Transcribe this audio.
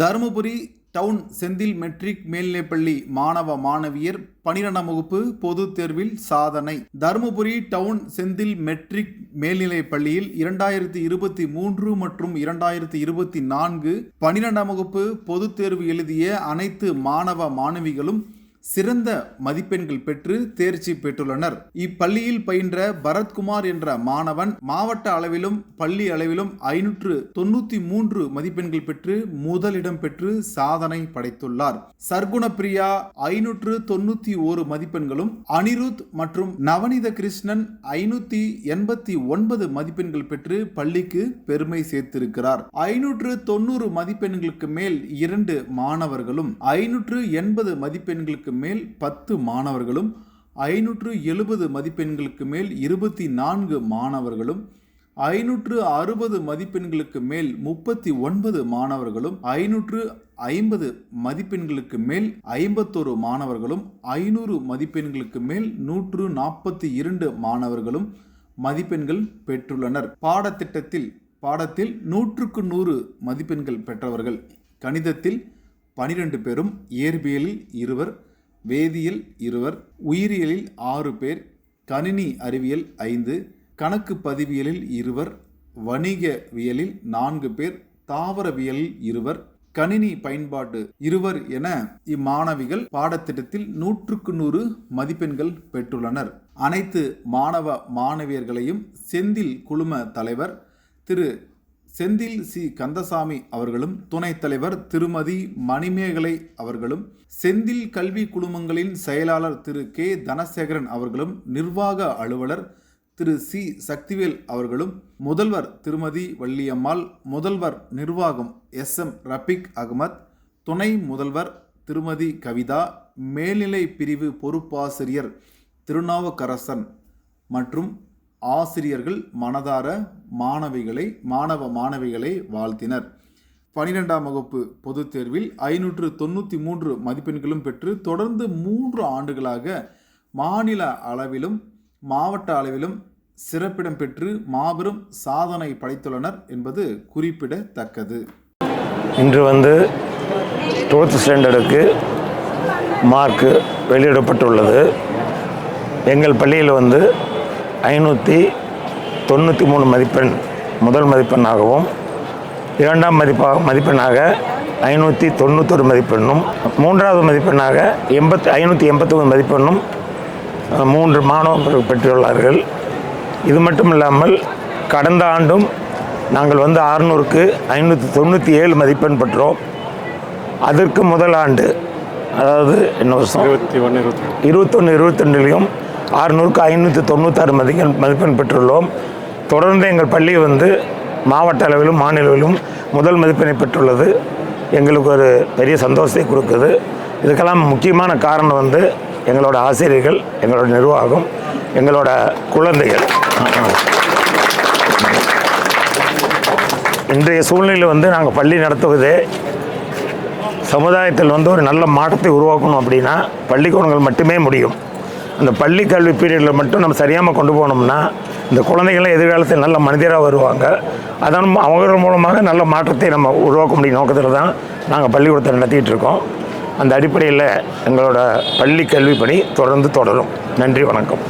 Dharmapuri down Senthil matric மேல்நிலைப்பள்ளி மாணவ மாணவியர் பனிரெண்டாம் வகுப்பு பொதுத் தேர்வில் சாதனை. தருமபுரி டவுன் செந்தில் மெட்ரிக் மேல்நிலைப் பள்ளியில் இரண்டாயிரத்தி இருபத்தி மூன்று மற்றும் இரண்டாயிரத்தி இருபத்தி நான்கு பனிரெண்டாம் வகுப்பு பொதுத் தேர்வு எழுதிய அனைத்து மாணவ மாணவிகளும் சிறந்த மதிப்பெண்கள் பெற்று தேர்ச்சி பெற்றுள்ளனர். இப்பள்ளியில் பயின்ற பரத்குமார் என்ற மாணவன் மாவட்ட அளவிலும் பள்ளி அளவிலும் ஐநூற்று தொண்ணூத்தி மூன்று மதிப்பெண்கள் பெற்று முதலிடம் பெற்று சாதனை படைத்துள்ளார். சர்க்குணப்பிரியா ஐநூற்று தொண்ணூத்தி ஓரு மதிப்பெண்களும் அனிருத் மற்றும் நவநீத கிருஷ்ணன் ஐநூத்தி எண்பத்தி ஒன்பது மதிப்பெண்கள் பெற்று பள்ளிக்கு பெருமை சேர்த்திருக்கிறார். ஐநூற்று தொண்ணூறு மதிப்பெண்களுக்கு மேல் இரண்டு மாணவர்களும் ஐநூற்று எண்பது மதிப்பெண்களுக்கு மேல் பத்து மாணவர்களும் ஐநூற்று எழுபது மதிப்பெண்களுக்கு மேல் இருபத்தி நான்கு மாணவர்களும் ஐநூற்று அறுபது மதிப்பெண்களுக்கு மேல் முப்பத்தி ஒன்பது மாணவர்களும் ஐநூற்று ஐம்பது மதிப்பெண்களுக்கு மேல் ஐம்பத்தொரு மாணவர்களும் ஐநூறு மதிப்பெண்களுக்கு மேல் நூற்று நாற்பத்தி இரண்டு மாணவர்களும் மதிப்பெண்கள் பெற்றுள்ளனர். பாடத்திட்டத்தில் பாடத்தில் நூற்றுக்கு நூறு மதிப்பெண்கள் பெற்றவர்கள். கணிதத்தில் பனிரெண்டு பேரும் இயற்பியலில் இருவர் வேதியியல் இருவர் உயிரியலில் ஆறு பேர் கணினி அறிவியல் ஐந்து கணக்கு பதிவியலில் இருவர் வணிகவியலில் நான்கு பேர் தாவரவியலில் இருவர் கணினி பயன்பாட்டு இருவர் என இம்மாணவிகள் பாடத்திட்டத்தில் நூற்றுக்கு நூறு மதிப்பெண்கள் பெற்றுள்ளனர். அனைத்து மாணவ மாணவியர்களையும் செந்தில் குழும தலைவர் திரு. செந்தில் சி. கந்தசாமி அவர்களும் துணைத் தலைவர் திருமதி மணிமேகலை அவர்களும் செந்தில் கல்வி குழுமங்களின் செயலாளர் திரு. கே. தனசேகரன் அவர்களும் நிர்வாக அலுவலர் திரு. சி. சக்திவேல் அவர்களும் முதல்வர் திருமதி வள்ளியம்மாள் முதல்வர் நிர்வாகம் எஸ். எம். ரபிக் அகமத் துணை முதல்வர் திருமதி கவிதா மேல்நிலை பிரிவு பொறுப்பாசிரியர் திருநாவுக்கரசன் மற்றும் ஆசிரியர்கள் மனதார மாணவிகளை மாணவ மாணவிகளை வாழ்த்தினர். பனிரெண்டாம் வகுப்பு பொதுத் தேர்வில் ஐநூற்று தொண்ணூற்றி மூன்று மதிப்பெண்களும் பெற்று தொடர்ந்து மூன்று ஆண்டுகளாக மாநில அளவிலும் மாவட்ட அளவிலும் சிறப்பிடம் பெற்று மாபெரும் சாதனை படைத்துள்ளனர் என்பது குறிப்பிடத்தக்கது. இன்று வந்து டுவெல்த் ஸ்டாண்டர்டுக்கு மார்க்கு வெளியிடப்பட்டுள்ளது. எங்கள் பள்ளியில் வந்து ஐநூற்றி தொண்ணூற்றி மூணு மதிப்பெண் முதல் மதிப்பெண்ணாகவும் இரண்டாம் மதிப்பாக மதிப்பெண்ணாக ஐநூற்றி தொண்ணூத்தொரு மதிப்பெண்ணும் மூன்றாவது மதிப்பெண்ணாக எண்பத்தி ஐநூற்றி எண்பத்தொம்பது மதிப்பெண்ணும் மூன்று மாணவர்கள் பெற்றுள்ளார்கள். இது மட்டும் இல்லாமல் கடந்த ஆண்டும் நாங்கள் வந்து ஆறுநூறுக்கு ஐநூற்றி தொண்ணூற்றி ஏழு மதிப்பெண் பெற்றோம். அதற்கு முதல் ஆண்டு அதாவது என்ன வருஷம்? இருபத்தி ஒன்று இருபத்தி இருபத்தொன்று இருபத்தொன்னுலையும் ஆறுநூறுக்கு ஐநூற்றி தொண்ணூத்தாறு மதிப்பெண் மதிப்பெண் பெற்றுள்ளோம். தொடர்ந்து எங்கள் பள்ளி வந்து மாவட்ட அளவிலும் மாநில அளவிலும் முதல் மதிப்பெண்ணை பெற்றுள்ளது. எங்களுக்கு ஒரு பெரிய சந்தோஷத்தை கொடுக்குது. இதுக்கெல்லாம் முக்கியமான காரணம் வந்து எங்களோட ஆசிரியர்கள் எங்களோட நிர்வாகம் எங்களோட குழந்தைகள். இன்றைய சூழ்நிலையில் வந்து நாங்கள் பள்ளி நடத்துவதே சமுதாயத்தில் வந்து ஒரு நல்ல மாற்றத்தை உருவாக்கணும் அப்படின்னா பள்ளிக்கூடங்கள் மட்டுமே முடியும். அந்த பள்ளி கல்வி பீரியடில் மட்டும் நம்ம சரியாமல் கொண்டு போனோம்னா இந்த குழந்தைகள்லாம் எதிர்காலத்தில் நல்ல மனிதராக வருவாங்க. அதன் அவர்கள் அவங்க மூலமாக நல்ல மாற்றத்தை நம்ம உருவாக்க முடியும் நோக்கத்தில் தான் நாங்கள் பள்ளிக்கூடத்தை நடத்திட்டு இருக்கோம். அந்த அடிப்படையில் எங்களோட பள்ளி கல்வி பணி தொடர்ந்து தொடரும். நன்றி வணக்கம்.